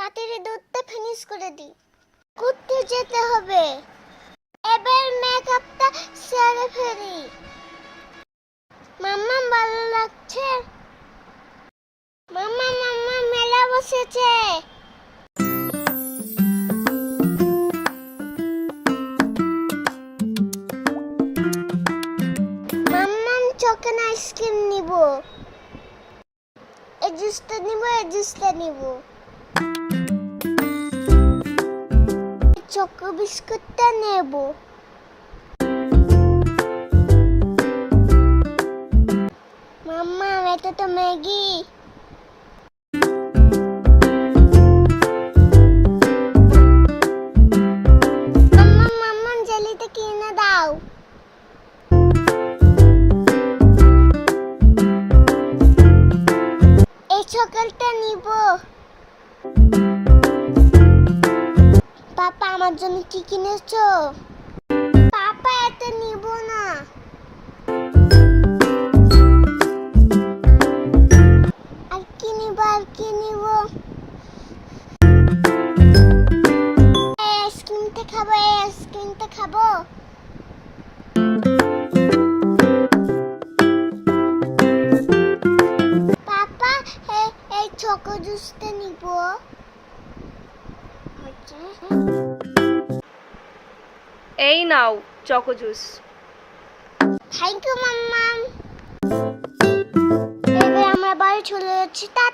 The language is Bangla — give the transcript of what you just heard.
তাড়াতাড়ি দুধটা ফিনিশ করে দিই। ঘুরতে যেতে হবে। এবার মেকআপটা সেরে ফেলি। মাম্মা ভালো লাগছে? মাম্মা মাম্মা, মেলা বসেছে। চকেন আইসক্রিম নিব এই জুসটা নিব। এই জুসটা নিব। চকো বিস্কুটটা নেব। মাম্মা এটা তো ম্যাগি। সকালটা নিব। আমার জন্য কি কিনেছো? পাপা, এটা নিব না। আর কি নিব, আর কি নিব? আইসক্রিমটা খাব আইসক্রিমটা খাব। পাপা, এই চকো জুসটা নিব। এই নাও চকো জুস। থ্যাংক ইউ মাম্মা এবার আমরা বাড়ি চলে যাচ্ছি টাটা